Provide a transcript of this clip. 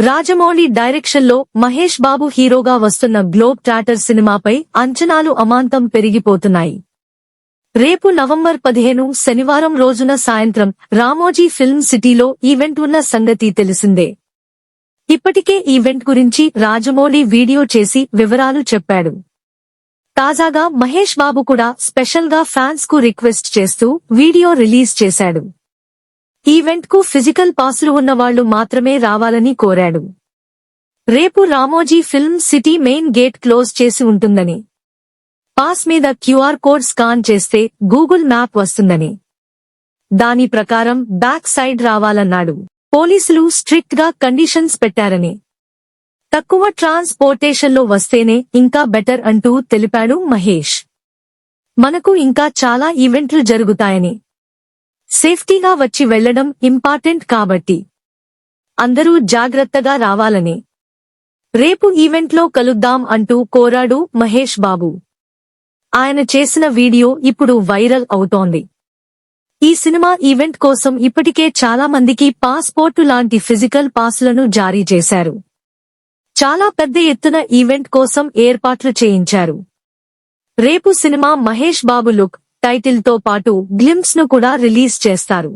రాజమౌళి డైరెక్షన్లో మహేష్ బాబు హీరోగా వస్తున్న గ్లోబ్ ట్రాటర్ సినిమాపై అంచనాలు అమాంతం పెరిగిపోతున్నాయి. రేపు నవంబర్ పదిహేను శనివారం రోజున సాయంత్రం రామోజీ ఫిల్మ్ సిటీలో ఈవెంట్ ఉన్న సంగతి తెలిసిందే. ఇప్పటికే ఈవెంట్ గురించి రాజమౌళి వీడియో చేసి వివరాలు చెప్పాడు. తాజాగా మహేష్ బాబు కూడా స్పెషల్గా ఫ్యాన్స్కు రిక్వెస్ట్ చేస్తూ వీడియో రిలీజ్ చేశాడు. ఈవెంట్కు ఫిజికల్ పాసులు ఉన్నవాళ్ళు మాత్రమే రావాలని కోరాడు. రేపు Ramoji film city main gate close చేసి ఉంటుందని. పాస్ మీద క్యూఆర్ కోడ్ స్కాన్ చేస్తే గూగుల్ మ్యాప్ వస్తుందని. దాని ప్రకారం బ్యాక్ సైడ్ రావాలన్నాడు. పోలీసులు స్ట్రిక్ట్గా కండిషన్స్ పెట్టారని. తక్కువ ట్రాన్స్పోర్టేషన్లో వస్తేనే ఇంకా బెటర్ అంటూ తెలిపాడు మహేష్. మనకు ఇంకా చాలా ఈవెంట్లు జరుగుతాయని. సేఫ్టీగా వచ్చి వెళ్ళడం ఇంపార్టెంట్ కాబట్టి. అందరూ జాగ్రత్తగా రావాలని. రేపు ఈవెంట్లో కలుద్దాం అంటూ కోరాడు మహేష్ బాబు. ఆయన చేసిన వీడియో ఇప్పుడు వైరల్ అవుతోంది. ఈ సినిమా ఈవెంట్ కోసం ఇప్పటికే చాలా మందికి పాస్పోర్టు లాంటి ఫిజికల్ పాస్లను జారీ చేశారు. చాలా పెద్ద ఎత్తున ఈవెంట్ కోసం ఏర్పాట్లు చేయించారు. రేపు సినిమా మహేష్ బాబు లుక్ టైటిల్తో పాటు గ్లిమ్స్ను కూడా రిలీజ్ చేస్తారు.